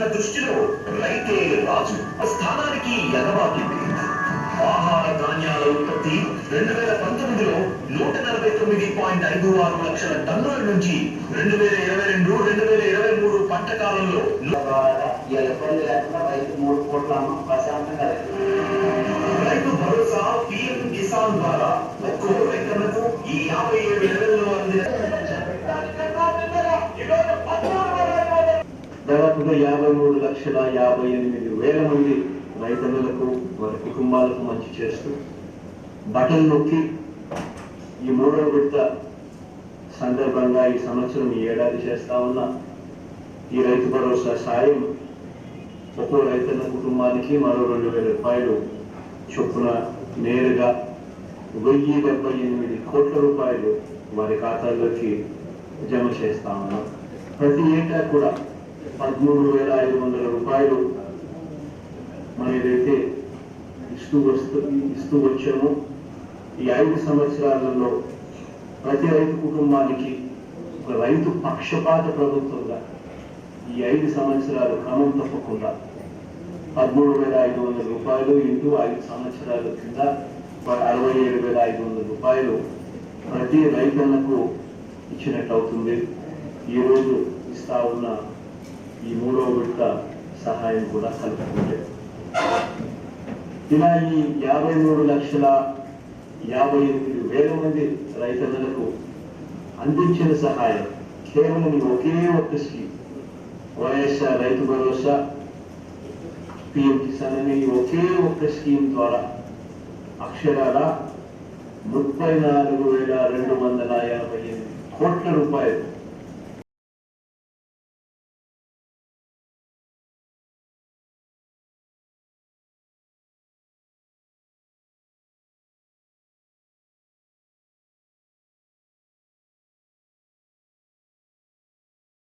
రైతన్న దృష్టిలో రైతే రాజు స్థానానికి ఎగబాకింది ఆహార ధాన్యాల ఉత్పత్తి రెండు వేల పంతొమ్మిదిలో నూట నలభై తొమ్మిది పాయింట్ ఐదు ఆరు లక్షల టన్నుల నుంచి రెండు వేల ఇరవై రెండు రెండు వేల ఇరవై మూడు పంట కాలంలో రైతు భరోసా పిఎం కిసాన్ ద్వారా ఒక్కో రైతన్నకు ఈ యాభై ఏడు దాదాపుగా యాభై మూడు లక్షల యాభై ఎనిమిది వేల మంది రైతన్నలకు వారి కుటుంబాలకు మంచి చేస్తూ బటన్ నొక్కి ఈ మూడవ విడత సందర్భంగా ఈ సంవత్సరం ఈ ఏడాది చేస్తా ఉన్న. ఈ రైతు భరోసా సాయం ఒక్కో రైతన్న కుటుంబానికి మరో రెండు వేల రూపాయలు చొప్పున నేరుగా వెయ్యి డెబ్బై ఎనిమిది కోట్ల రూపాయలు వారి ఖాతాల్లోకి జమ చేస్తా ఉన్నాం. ప్రతి ఏటా కూడా పదమూడు వేల ఐదు వందల రూపాయలు మనం ఏదైతే ఇస్తూ వస్తూ ఇస్తూ వచ్చామో. ఈ ఐదు సంవత్సరాలలో ప్రతి రైతు కుటుంబానికి ఒక రైతు పక్షపాత ప్రభుత్వంగా ఈ ఐదు సంవత్సరాలు క్రమం తప్పకుండా పదమూడు వేల ఐదు వందల రూపాయలు ఇంటూ ఐదు సంవత్సరాల కింద అరవై ఏడు వేల ఐదు వందల రూపాయలు ప్రతి రైతన్నకు ఇచ్చినట్టు అవుతుంది. ఈరోజు ఇస్తా ఉన్న ఈ మూడవ విడత సహాయం కూడా కలుపుకుంటే. ఇలా ఈ యాభై మూడు లక్షల యాభై ఎనిమిది వేల మంది రైతన్నలకు అందించిన సహాయం కేవలం ఒకే ఒక్క స్కీమ్. వైఎస్ఆర్ రైతు భరోసా పిఎం కిసాన్ అనే ఒకే ఒక్క స్కీమ్ ద్వారా అక్షరాల ముప్పై నాలుగు వేల రెండు వందల యాభై ఎనిమిది కోట్ల రూపాయలు